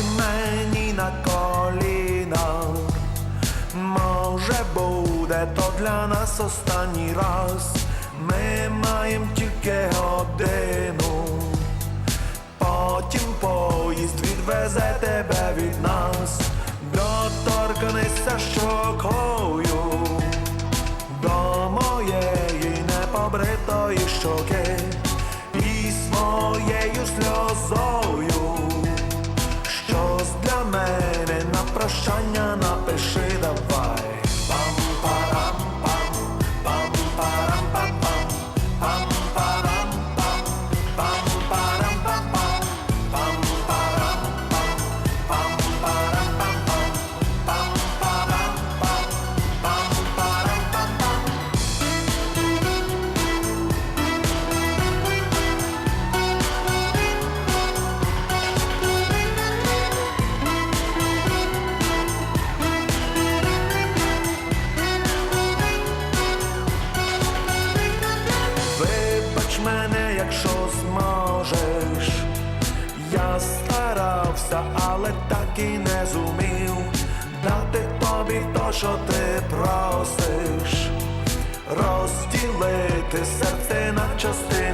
Ходь мені на коліна, може буде то для нас останній раз. Ми маємо тільки годину, потім поїзд відвезе тебе від нас, доторкнися щокою до моєї непобритої щоки і своєю сльозою. Мене на Я старався, але так і не зумів дати тобі то, що ти просиш, розділити серце на частини